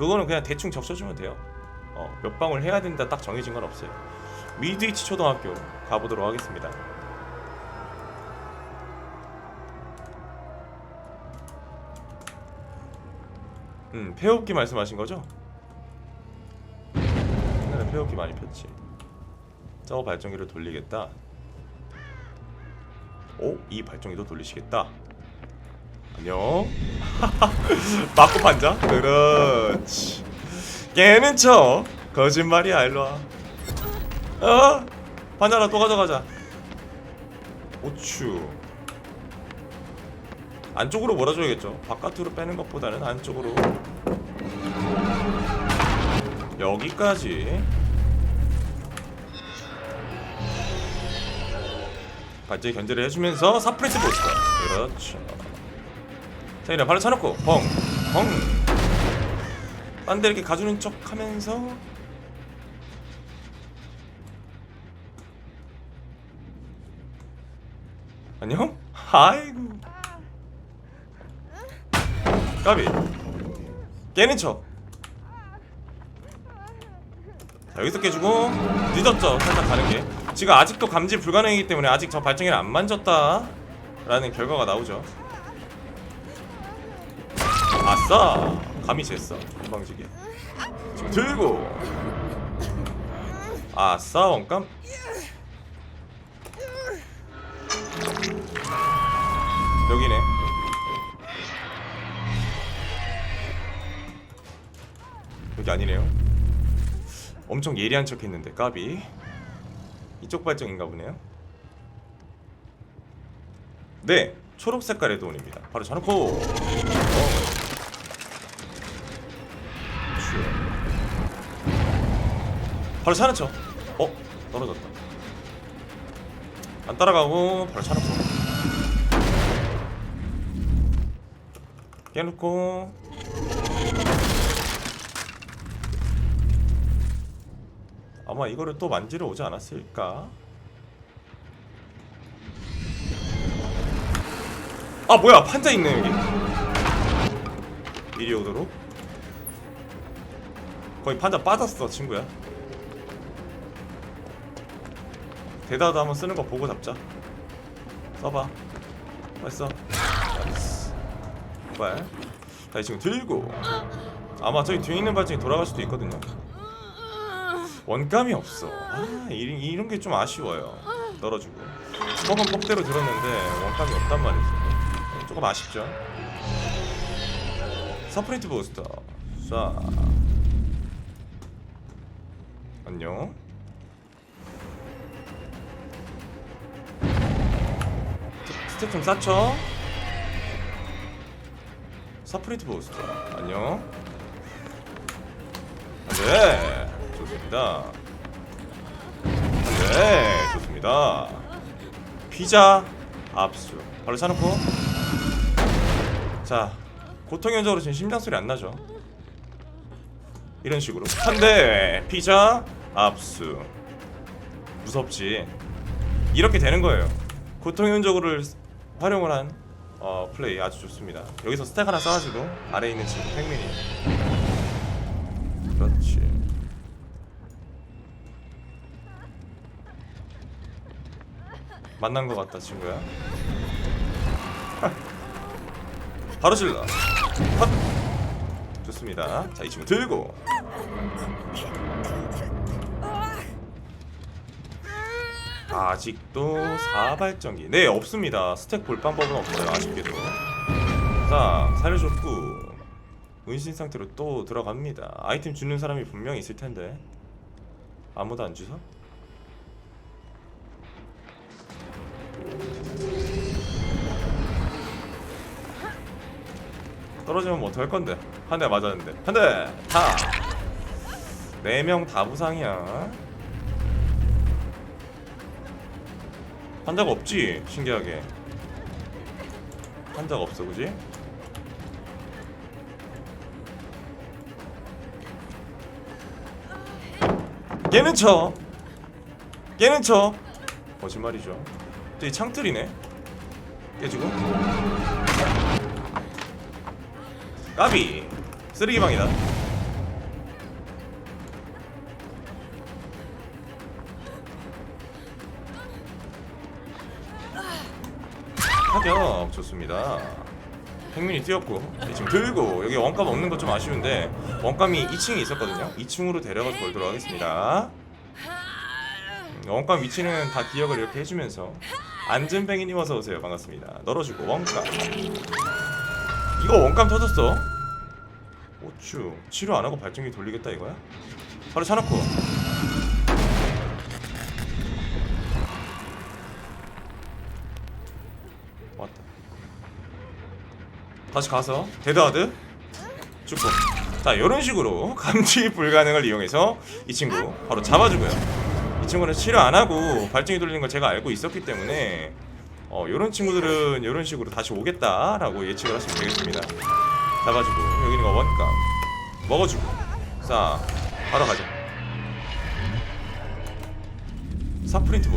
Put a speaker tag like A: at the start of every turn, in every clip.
A: 그거는 그냥 대충 적셔주면 돼요. 어, 몇 방울 해야 된다 딱 정해진 건 없어요. 미드위치 초등학교 가보도록 하겠습니다. 음, 폐업기 말씀하신 거죠? 옛날에 폐업기 많이 폈지. 저거 발전기를 돌리겠다. 오, 이 발전기도 돌리시겠다. 안녕. 맞고 판자? 그렇지. 깨는 척. 거짓말이야, 일로 와. 어? 판자라 또 가져가자. 오추. 안쪽으로 몰아줘야겠죠. 바깥으로 빼는 것보다는 안쪽으로. 여기까지. 발전기 견제를 해주면서 사프레스 보스터. 그렇죠. 자, 이래 발로 차놓고. 펑, 펑. 딴데 이렇게 가주는 척 하면서. 안녕? 아이고. 까비. 깨는 척. 자, 여기서 깨주고. 늦었죠? 살짝 가는 게. 지금 아직도 감지 불가능이기 때문에 아직 저 발전기를 안 만졌다 라는 결과가 나오죠 아싸! 감이 쟀어 건방지게. 지금 들고! 아싸 원감. 여기네. 여기 아니네요. 엄청 예리한 척 했는데 까비. 이쪽 발정인가 보네요. 네 초록 색깔의 돈입니다. 바로 저놓고 어. 바로 척 어? 떨어졌다. 안 따라가고 바로 차놓고 깨놓고. 아마 이거를 또 만지러 오지 않았을까? 아 뭐야! 판자 있네 여기. 이리 오도록. 거의 판자 빠졌어 친구야 대다도 한번 쓰는 거 보고 잡자. 써봐. 벌써 나이스. 발. 다시 지금 들고. 아마 저기 뒤에 있는 발전이 돌아갈 수도 있거든요. 원감이 없어. 아 이런, 이런 게 좀 아쉬워요. 떨어지고. 뻑은 뻑대로 들었는데 원감이 없단 말이지 어, 조금 아쉽죠. 서프린트 부스터. 자. 안녕 스- 스텝 좀 쌓쳐 서프린트 부스터 안녕. 네. 좋습니다. 네. 좋습니다. 피자 압수. 바로 사놓고. 자 고통 현적으로 지금 심장 소리 안 나죠? 이런 식으로. 한대 피자 압수. 무섭지. 이렇게 되는 거예요. 고통 현적으로를 활용을 한 어, 플레이 아주 좋습니다. 여기서 스택 하나 쌓아주고 아래에 있는 친구 팽민이. 그렇지. 만난 것 같다 친구야. 바로 질러. 헛! 좋습니다. 자 이 친구 들고 아직도 4발전기. 네 없습니다. 스택 볼 방법은 없어요 아쉽게도. 자 살려줬고 은신 상태로 또 들어갑니다. 아이템 주는 사람이 분명히 있을 텐데. 아무도 안 주서? 떨어지면 뭐 어떡할 건데. 한 대 맞았는데. 한 대 다 네 명 다 부상이야 환자가 없지? 신기하게. 환자가 없어 그지? 깨는 쳐. 깨는 쳐. 거짓말이죠. 저기 창틀이네. 깨지고. 까비. 쓰레기방이다 타격 좋습니다. 행민이 뛰었고 지금 들고 여기 원감 없는 거좀 아쉬운데 원감이 2층에 있었거든요. 2층으로 데려가서 걸도록 하겠습니다. 음, 원감 위치는 다 기억을 이렇게 해주면서 안전뱅이님 어서 오세요. 반갑습니다. 널어주고 원감. 이거 원감 터졌어. 오쭈 치료 안 하고 발전기 돌리겠다 이거야? 바로 차놓고 다시 가서 데드하드 죽고 자 이런 식으로 감지 불가능을 이용해서 이 친구 바로 잡아주고요. 이 친구는 치료 안 하고 발전기 돌리는 걸 제가 알고 있었기 때문에 어 이런 친구들은 이런 식으로 다시 오겠다라고 예측을 하시면 되겠습니다. 잡아주고 여기 있는 거 원감 먹어주고. 자 바로 가자 사프린트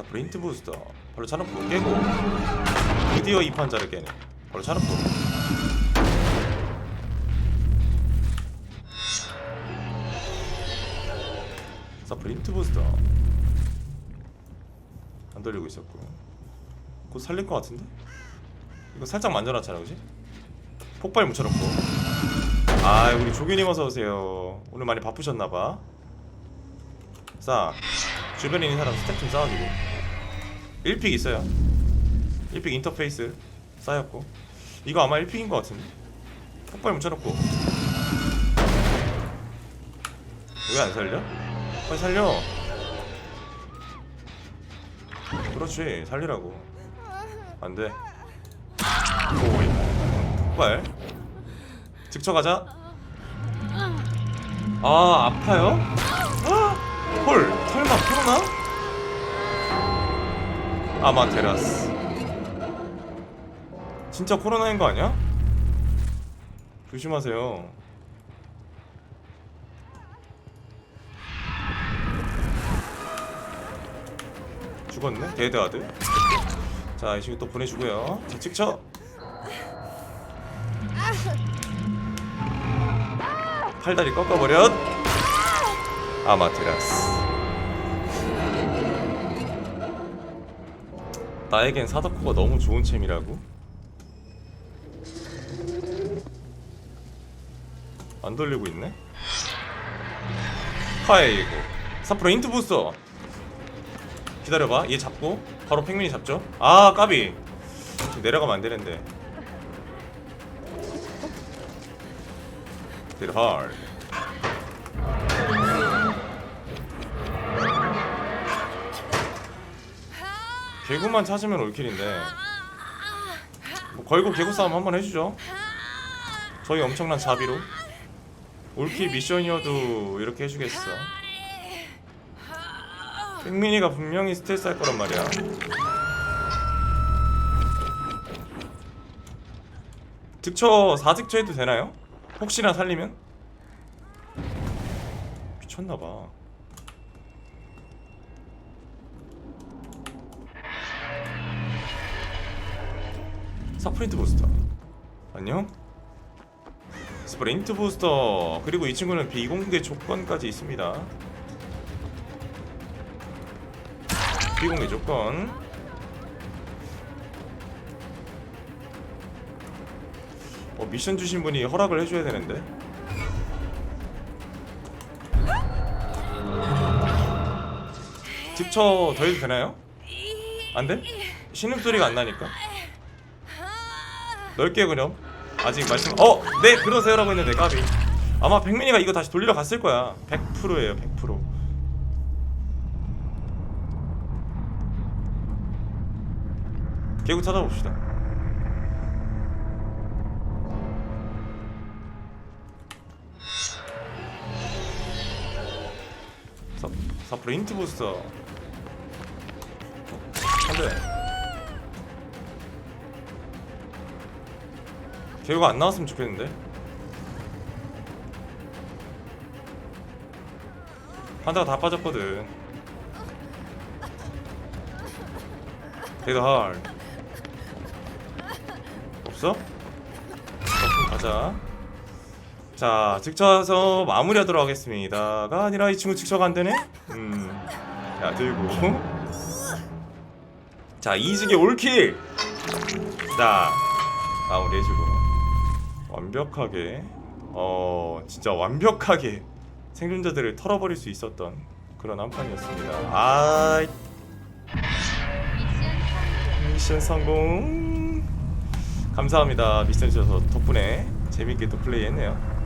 A: 부스터 사프린트 부스터. 바로 차놓고 깨고. 드디어 이 판자를 깨네. 바로 차놓고 사프린트 부스터. 안 돌리고 있었고. 곧 살릴 것 같은데? 이거 살짝 만져놨잖아 그지? 폭발 묻혀놓고. 아 우리 조균님 어서 오세요. 오늘 많이 바쁘셨나봐. 자 주변에 있는 사람 스텝 좀 쌓아주고 1픽 있어요. 1픽 인터페이스 쌓였고. 이거 아마 1픽인 것 같은데? 폭발 묻혀놓고. 왜 안 살려? 빨리 살려. 그렇지 살리라고. 안돼. 폭발. 직쳐 가자. 아 아파요? 아, 헐 설마 코로나? 아마테라스. 진짜 코로나인 거 아니야? 조심하세요. 죽었네? 데드하드 자이 친구 또 보내주고요. 자 직쳐 팔다리 꺾어버렸. 아마테라스 나에겐 사덕후가 너무 좋은 챔이라고? 안 돌리고 있네? 카이고 사프로 인트 부스터. 기다려봐. 얘 잡고. 바로 팽민이 잡죠? 아 까비. 내려가면 안 되는데. 데드 개구만 찾으면 올킬인데. 뭐 걸고 개구 싸움 한번 해주죠. 저희 엄청난 자비로. 올킬 미션이어도 이렇게 해주겠어. 팽민이가 분명히 스트레스 할 거란 말이야. 득처 4득처 해도 되나요? 혹시나 살리면? 미쳤나봐 스프린트 부스터. 안녕? 스프린트 부스터. 그리고 이 친구는 비공개 조건까지 있습니다. 비공개 조건. 어, 미션 주신 분이 허락을 해줘야 되는데. 득처 더 해도 되나요? 안 돼? 신음소리가 안 나니까 넓게 그럼. 아직 말씀 어! 네 그러세요 라고 했는데 까비. 아마 백민이가 이거 다시 돌리러 갔을 거야. 100%예요 100% 개구 찾아봅시다. 사, 사프로 힌트 부스터. 안돼 개구가 안 나왔으면 좋겠는데? 판다가 다 빠졌거든. 할. 없어? 가자. 자 즉쳐서 마무리하도록 하겠습니다가 아니라 이 친구 즉쳐가 안 되네? 음자 들고. 자 이직의 올킬! 자 마무리해주고 완벽하게 어 진짜 완벽하게 생존자들을 털어버릴 수 있었던 그런 한 판이었습니다. 아 미션 성공. 감사합니다. 미션 주셔서 덕분에 재밌게 또 플레이했네요.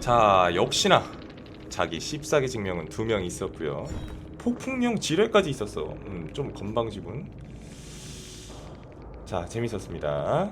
A: 자 역시나 자기 씹사기 증명은 두 명 있었고요. 폭풍령 지뢰까지 있었어. 음, 좀 건방지군 자 재밌었습니다